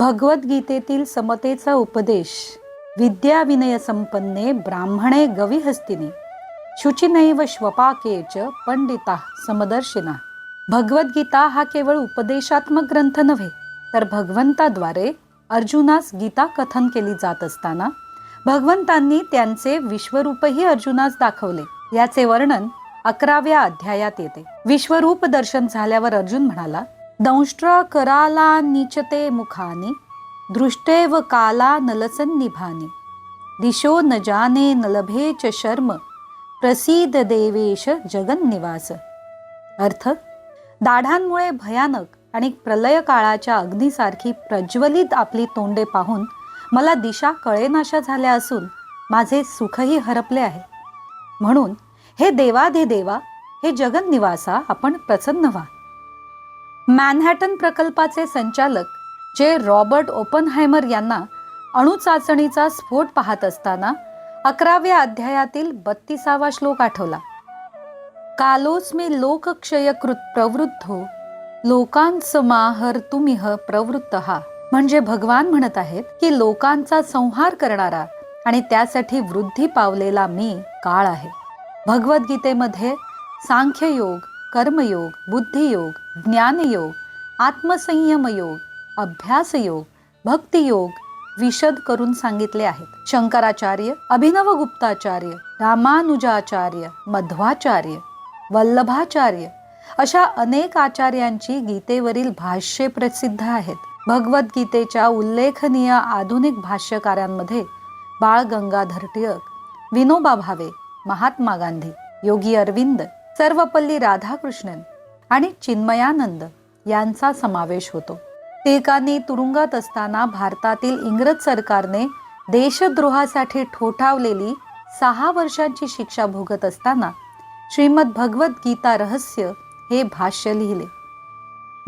भगवद्गीतेतील समतेचा उपदेश विद्याविनय संपन्ने ब्राह्मणे गविहस्तिनी शुचिनैव श्वपाके च पंडिता समदर्शिना। भगवद्गीता हा केवळ उपदेशात्मक ग्रंथ नव्हे तर भगवंताद्वारे अर्जुनास गीता कथन केली जात असताना भगवंतांनी त्यांचे विश्वरूपही अर्जुनास दाखवले याचे वर्णन अकराव्या अध्यायात येते। विश्वरूप दर्शन झाल्यावर अर्जुन म्हणाला दंष्ट्र कराला निचते मुखाने दृष्टेव काला नलसन्निभाने दिशो न जाने न लभे च शर्म प्रसीद देवेश जगन्निवास। अर्थ दाढांमुळे भयानक आणि प्रलय काळाच्या अग्नीसारखी प्रज्वलित आपली तोंडे पाहून मला दिशा कळेनाशा झाल्या असून माझे सुखही हरपले आहे। म्हणून हे देवाधिदेवा हे जगन्निवासा आपण प्रसन्न व्हा। मॅनहॅटन प्रकल्पाचे संचालक जे रॉबर्ट ओपनहायमर यांना अणुचाचणीचा स्फोट पाहत असताना अकराव्या अध्यायातील बत्तीसावा श्लोक आठवला. कालोच कालोस्मी लोकक्षयकृत प्रवृद्धो लोकांसमाहर तुमिह प्रवृत्त. हा म्हणजे भगवान म्हणत आहेत की लोकांचा संहार करणारा आणि त्यासाठी वृद्धी पावलेला मी काळ आहे. भगवद्गीतेमध्ये सांख्ययोग कर्मयोग बुद्धियोग ज्ञानयोग आत्मसंयमयोग अभ्यासयोग भक्तियोग विशद करून सांगितले आहेत. शंकराचार्य अभिनव गुप्ताचार्य रामानुजाचार्य मध्वाचार्य वल्लभाचार्य अशा अनेक आचार्यांची गीतेवरील भाष्ये प्रसिद्ध आहेत. भगवद्गीतेच्या उल्लेखनीय आधुनिक भाष्यकारांमध्ये बाळ गंगाधर टिळक विनोबा भावे महात्मा गांधी योगी अरविंद सर्वपल्ली राधाकृष्णन आणि चिन्मयानंद यांचा समावेश होतो. टिळकांनी तुरुंगात असताना भारतातील इंग्रज सरकारने देशद्रोहासाठी ठोठावलेली सहा वर्षांची शिक्षा भोगत असताना श्रीमद भगवद्गीता रहस्य हे भाष्य लिहिले.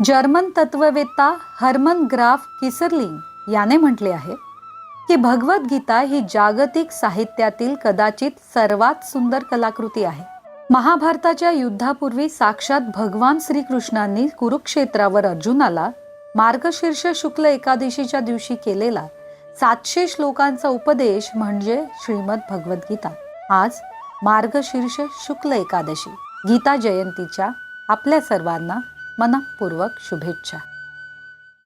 जर्मन तत्ववेत्ता हर्मन ग्राफ किसरलिंग याने म्हटले आहे की भगवद्गीता ही जागतिक साहित्यातील कदाचित सर्वात सुंदर कलाकृती आहे. महाभारताच्या युद्धापूर्वी साक्षात भगवान श्रीकृष्णांनी कुरुक्षेत्रावर अर्जुनाला मार्गशीर्ष शुक्ल एकादशीच्या दिवशी केलेला सातशे श्लोकांचा उपदेश म्हणजे श्रीमद भगवद्गीता. आज मार्गशीर्ष शुक्ल एकादशी. गीता जयंतीच्या आपल्या सर्वांना मनपूर्वक शुभेच्छा.